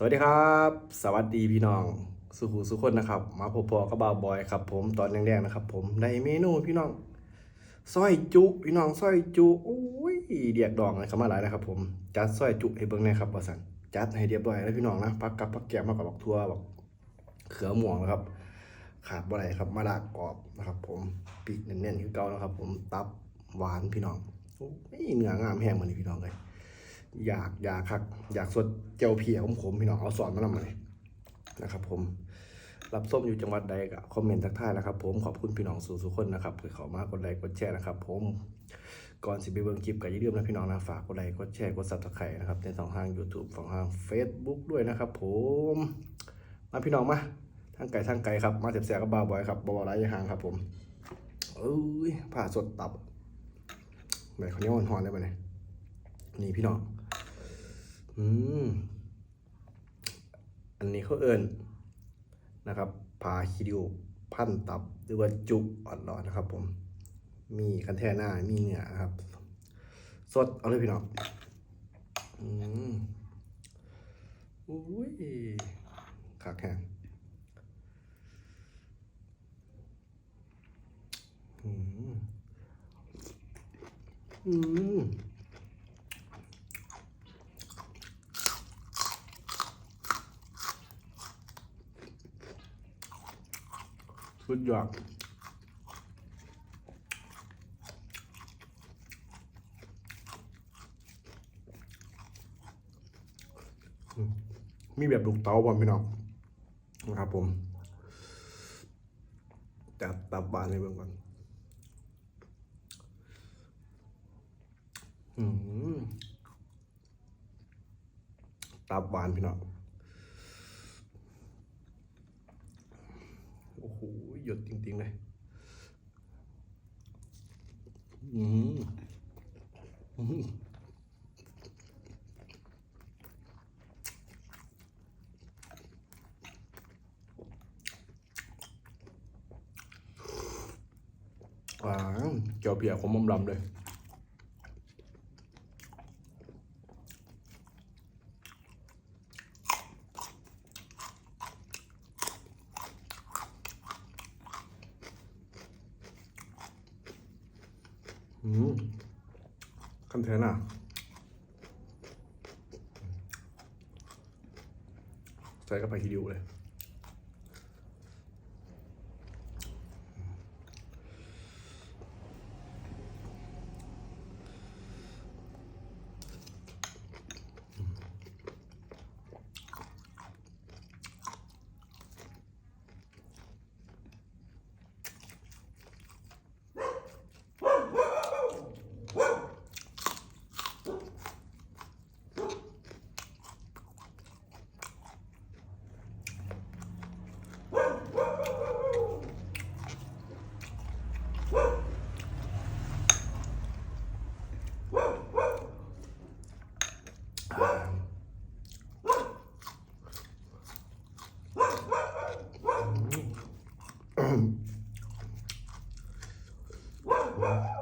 สวัสดีครับ สวัสดีพี่น้อง สุขูสุขคนนะครับ มาพบพอกับบาวบอยครับ ผมตอนแรกๆนะครับ ผมได้เมนูพี่น้องซอยจุพี่น้องซอยจุโอ้ยเดียกดองเลยคำว่าหลายนะครับ ผมจัดซอยจุให้เบิ่งหนะครับบอสันจัดให้เรียบร้อยแล้วพี่น้องนะพักกับพักแกมมากับบักทั่วบักเขือหม่วงนะครับ ขาดบ่ไรครับมาดากกรอบนะครับ ผมปีกเน้นๆคือเก่านะครับ ผมตับหวานพี่น้องโอ้ยเนื้องามแห้งเหมือนพี่น้องเลย อยากอยากคักอยากสดเจียวเพียผมผมพี่น้องเอาสอนมานำมาเลยนะครับ ผมรับส้มอยู่จังหวัดใดก็คอมเมนต์ทักทายนะครับ ผมขอบคุณพี่น้องสู่สุกคนนะครับเพื่อขามากดไลค์กดแชร์นะครับ ผมก่อนสิไปเบิ่งคลิปก็อย่าลืมนะพี่น้องนะฝากกดไลค์กดแชร์กดซับสไครต์นะครับในสองทาง YouTube สองทาง Facebook ด้วยนะครับ ผมมาพี่น้องมาทางไก่ทางไก่ครับมาเสียบเสียกับบาบอยครับบาวไรห่างครับ ผมเอ้ยผ่าสดตับไหนเขาเนี้ยหอนๆได้ปะเนี่ยนี่พี่น้อง อืม อันนี้เขาเอิญนะครับผาคิดิวพันตับหรือว่าจุอ่อนร้อนะครับ ผม มีคันแท่หน้ามีเนื้อนะครับ สดเอาเลยพี่น้องอืมอุ้ยขาแข็งอืม อืม ยอดมีแบบลูกเต๋าบอลพี่น้องนะครับผมจัดตับบานในเบื้องก่อนอืมตับบานพี่น้อง โอ้โหยดจริงๆเลยอืมอืมอ่าเกี่ยวเปียกของมอมลำเลย อืมคันเทนอะใส่เข้าไปทีเดียวเลย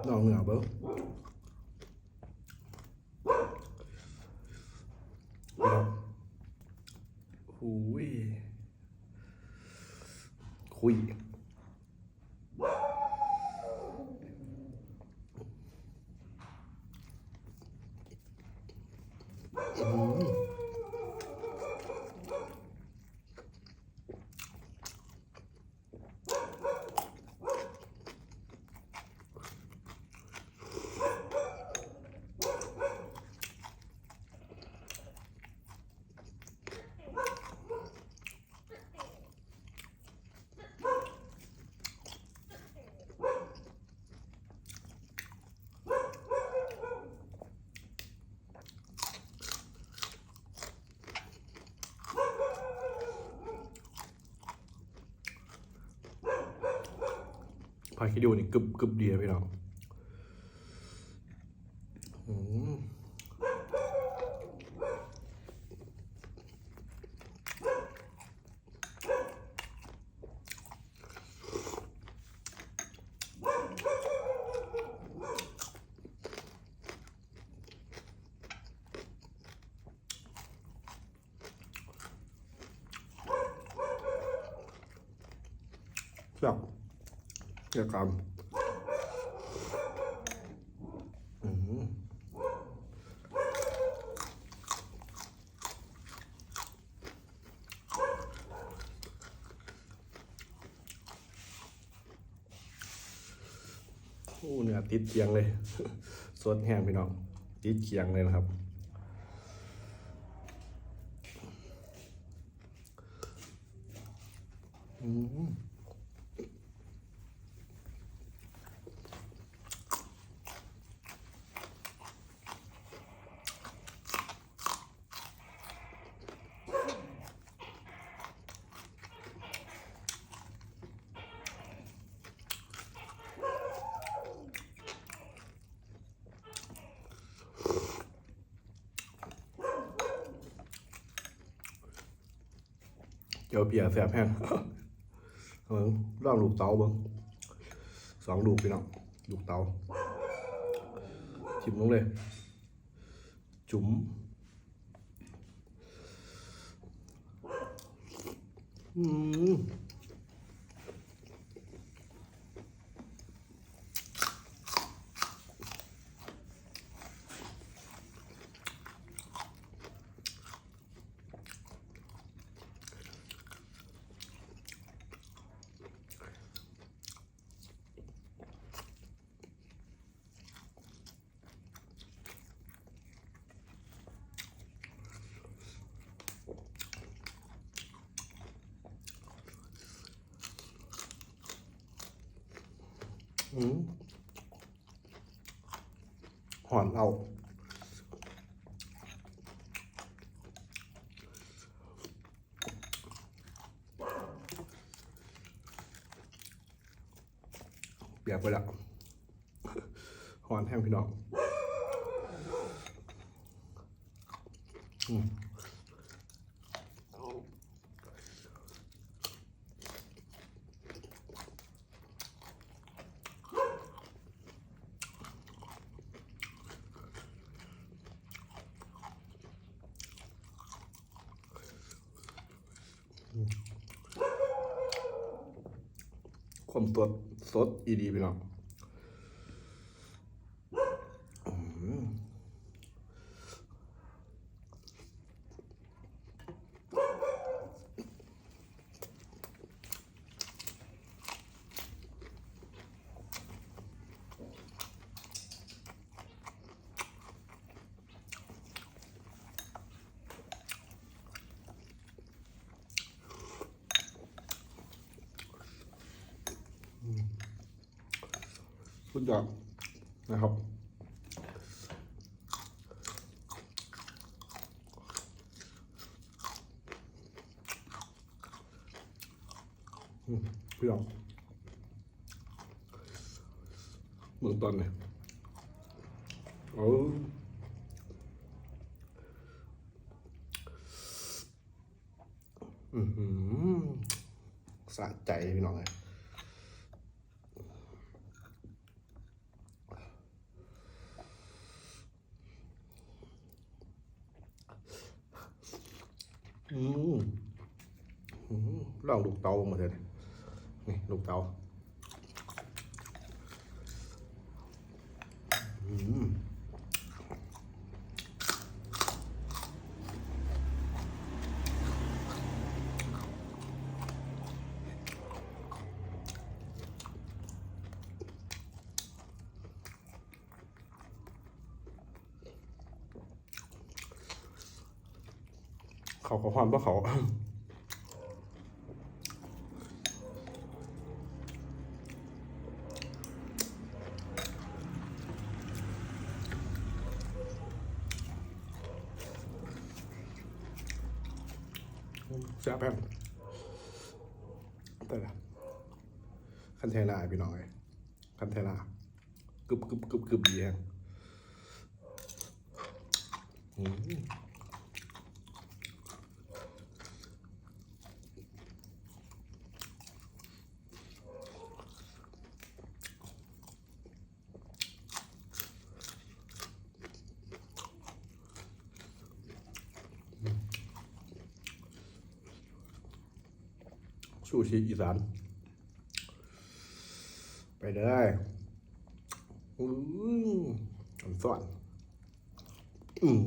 น้องเหนือเบิ้งหุ พาคิดดูนี่กึบกึบเดียพี่น้องแบบ กี่ยวกับอืมโอ้เนี่ยติดเคียงเลย สดแห้งพี่น้อง ติดเคียงเลยนะครับ อืม เจ้าเปียแสบแห้งเบิ้งร่างลูกเตาเบิ้งสองลูกพี่น้องลูกเตาจิ้มลงเลย จุ๋มอืม หอนเอาเปียกไปแล้วหอนแห้งพี่น้อง อืม มสดสดอีดีพี่น้อง สุดยอดนะครับพี่น้องเมืองตอนเนี่ยโอ้อือหือสะใจพี่น้องเลยอืมอืมลองลูก เตามาเถอะนี่ลูกเตาเขาก็ความเพราะเขา แซ่บแป๊บแต่ละ เทนาพี่น้องไอ้คันเทนากึบกึบกึบกึบดีแฮงอืมชูชีอีสาน เด้อืมอันส่วนอืม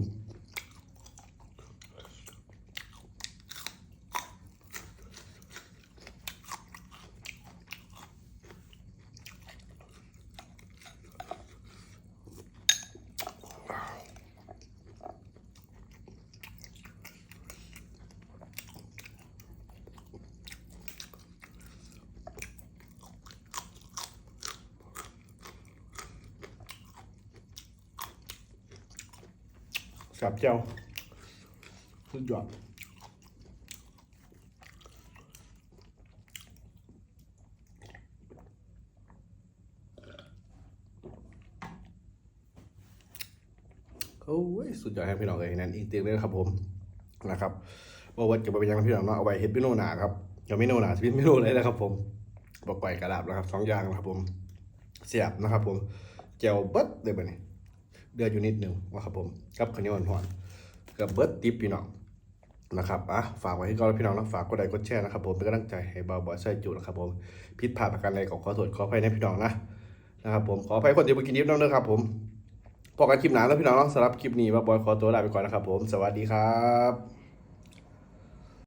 สับเจ้าสุดยอดโอ้ยสุดยอดครับพี่น้องเลยนั่นอีกเตียงเลยครับผมนะครับบอกว่าจะไปยังพี่น้องเนาะเอาไว้เฮ็ดเมนูหนาครับจะเมนูหนาจะเป็นเมนูอะไรนะครับ ผมบอกไก่กระดาบนะครับสองอย่างนะครับ ผมเสียบนะครับ ผมเจียวเบิดเลยไปนี่ เดือดอยู่นิดหนึ่งนะครับผมกับข้าวเหนียวหวานๆกับเบิดติปพี่น้องนะครับอะฝากไว้ให้ก็พี่น้องนะฝากกดไลค์กดแชร์นะครับผมเป็นกำลังใจให้บ่าวบอยใส่จุนะครับผมพิษพลาดประการใดก็ขอโทษขออภัยนะพี่น้องนะนะครับผมขออภัยคนที่มากินนิดน้องด้อครับผมพอกันคลิปหนาแล้วพี่น้องสำหรับคลิปนี้บ่าวบอยขอตัวลาไปก่อนนะครับผมสวัสดีครับ